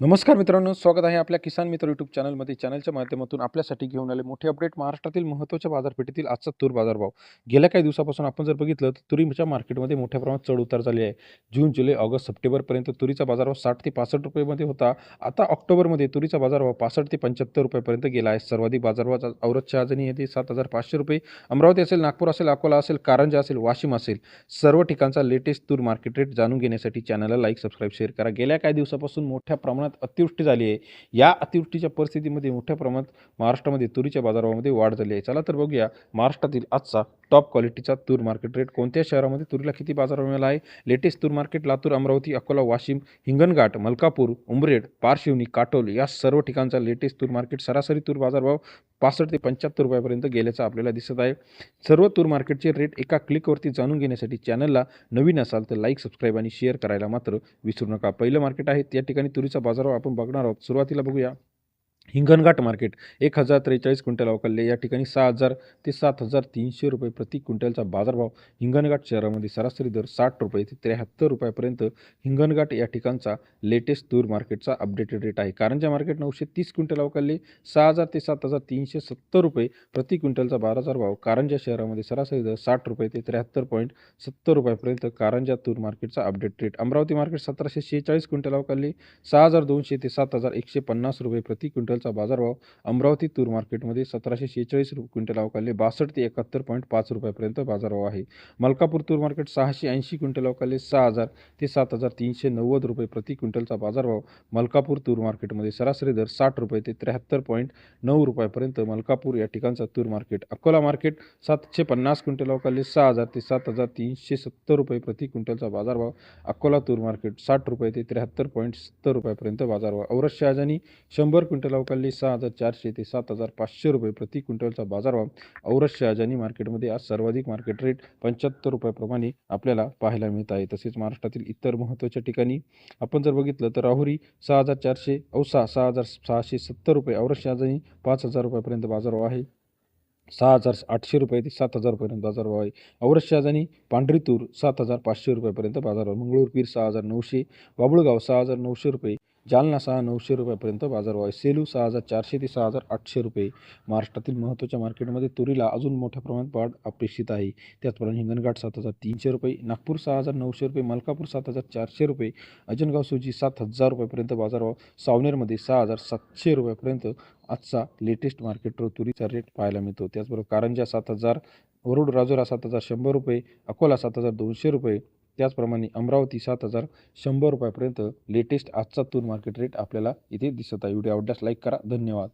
नमस्कार मित्रांनो स्वागत आहे आपल्या किसान मित्र यूट्यूब चॅनलमध्ये चॅनलच्या माध्यमातून आपल्यासाठी घेऊन आले मोठे अपडेट महाराष्ट्रातील महत्त्वाच्या बाजारपेठेतील आजचा तूर बाजारभाव. गेल्या काही दिवसापासून आपण जर बघितलं तर तुरीच्या मार्केटमध्ये मोठ्या प्रमाणात चढ उतार झाले आहे. जून जुलै ऑगस्ट सप्टेंबरपर्यंत तुरीचा बाजारभाव साठ ते पासष्ट रुपयेमध्ये होता. आता ऑक्टोबरमध्ये तुरीचा बाजारभाव पासष्ट ते पंच्याहत्तर रुपयापर्यंत गेला आहे. सर्वाधिक बाजारभाव औरत शहाजनी येथे सात हजार पाचशे रुपये. अमरावती असेल नागपूर असेल अकोला असेल कारंजा असेल वाशिम असेल सर्व ठिकाणचा लेटेस्ट तूर मार्केट रेट जाणून घेण्यासाठी चॅनलला लाईक सबस्क्राईब शेअर करा. गेल्या काही दिवसापासून मोठ्या प्रमाणात अतिवृष्टी झाली आहे. या अतिवृष्टीच्या परिस्थितीमध्ये मोठ्या प्रमाणात महाराष्ट्रामध्ये तुरीच्या बाजारामध्ये वाढ झाली आहे. चला तर बघूया महाराष्ट्रातील आजचा टॉप क्वालिटीचा तूर मार्केट रेट कोणत्या शहरामध्ये तुरीला किती बाजार मिळाला आहे? लेटेस्ट तूर मार्केट लातूर अमरावती अकोला वाशिम हिंगणघाट मलकापूर उंबरेड पारशिवनी काटोल या सर्व ठिकाणचा लेटेस्ट तूर मार्केट सरासरी तूर बाजारभाव पासष्ट ते पंच्याहत्तर रुपयापर्यंत गेल्याचं आपल्याला दिसत आहे. सर्व तूर मार्केटचे रेट एका क्लिकवरती जाणून घेण्यासाठी चॅनलला नवीन असाल तर लाईक सबस्क्राईब आणि शेअर करायला मात्र विसरू नका. पहिलं मार्केट आहे त्या ठिकाणी तुरीचा बाजारभाव आपण बघणार आहोत. सुरुवातीला बघूया. हिंगणघाट मार्केट एक हजार त्रेचाळीस क्विंटल अवकालले या ठिकाणी सहा हजार ते सात हजार तीनशे रुपये प्रति क्विंटलचा बाजारभाव. हिंगणघाट शहरामध्ये सरासरी दर साठ रुपये ते त्र्याहत्तर रुपयापर्यंत हिंगणघाट या ठिकाणचा लेटेस्ट तूर मार्केटचा अपडेटेड रेट आहे. कारंजा मार्केट नऊशे तीस क्विंटल अवकालले सहा हजार ते सात हजार तीनशे सत्तर रुपये प्रति क्विंटलचा बाजारभाव. कारंजा शहरामध्ये सरासरी दर साठ रुपये ते त्र्याहत्तर पॉईंट सत्तर रुपयापर्यंत कारंजा तूर मार्केटचा अपडेट रेट अमरावती मार्केट सतराशे शेहेचाळीस क्विंटल अवकालले सहा हजार दोनशे ते सात हजार एकशे पन्नास रुपये प्रति क्विंटल क्विंटलचा बाजारभाव अमरावती तूर मार्केटमध्ये सतराशे शेहेचाळीस रुपये क्विंटल अवकाले बासष्ट ते एकाहत्तर पॉईंट पाच रुपयापर्यंत बाजारभाव आहे. मलकापूर तूर मार्केट सहाशे ऐंशी क्विंटल अवकाले सहा हजार ते सात हजार तीनशे नव्वद रुपये प्रति क्विंटलचा बाजारभाव मलकापूर तूर मार्केटमध्ये सरासरी दर साठ रुपये ते त्र्याहत्तर पॉईंट नऊ रुपयापर्यंत मलकापूर या ठिकाणचा तूर मार्केट. अकोला मार्केट सातशे पन्नास क्विंटल अवकाले सहा हजार ते सात हजार तीनशे सत्तर रुपये प्रति क्विंटलचा बाजारभाव अकोला तूर मार्केट साठ रुपये ते त्र्याहत्तर पॉईंट सत्तर रुपयापर्यंत बाजारभाव. औरत शहाजानी शंभर क्विंटल अवकालले सहा हजार चारशे ते सात हजार पाचशे रुपये प्रति क्विंटलचा बाजारभाव औरत शहाजानी मार्केटमध्ये आज सर्वाधिक मार्केट रेट पंच्याहत्तर रुपयाप्रमाणे आपल्याला पाहायला मिळत आहे. तसेच महाराष्ट्रातील इतर महत्त्वाच्या ठिकाणी आपण जर बघितलं तर राहुरी सहा हजार चारशे औसा सहा हजार सहाशे सत्तर रुपये औरत शहाजानी पाच हजार रुपयापर्यंत बाजारभाव आहे. सहा हजार आठशे रुपये ते सात हजार रुपयापर्यंत बाजारभाव आहे. औरत शहाजानी पांढरीतूर सात हजार पाचशे रुपयापर्यंत बाजारभाव मंगळूर पीर सहा हजार नऊशे बाबुळगाव सहा हजार नऊशे रुपये जालना सहा नऊशे रुपयापर्यंत बाजारभाव आहे. सेलू सहा हजार चारशे ते सहा हजार आठशे रुपये. महाराष्ट्रातील महत्त्वाच्या मार्केटमध्ये तुरीला अजून मोठ्या प्रमाणात वाढ अपेक्षित आहे. त्याचप्रमाणे हिंगणघाट सात हजार तीनशे रुपये नागपूर सहा हजार नऊशे रुपये मलकापूर सात हजार चारशे रुपये अजनगाव सुजी सात हजार रुपयापर्यंत बाजारभाव सावनेरमध्ये सहा हजार सातशे रुपयापर्यंत आजचा लेटेस्ट मार्केट तुरीचा रेट पाहायला मिळतो. त्याचबरोबर कारंजा सात हजार वरुड राजुरा सात हजार शंभर रुपये अकोला सात हजार दोनशे रुपये त्याचप्रमाणे अमरावती सात हजार शंभर रुपयापर्यंत लेटेस्ट आजचा तूर मार्केट रेट आपल्याला इथे दिसत आहे. व्हिडिओ आवडल्यास लाईक करा. धन्यवाद.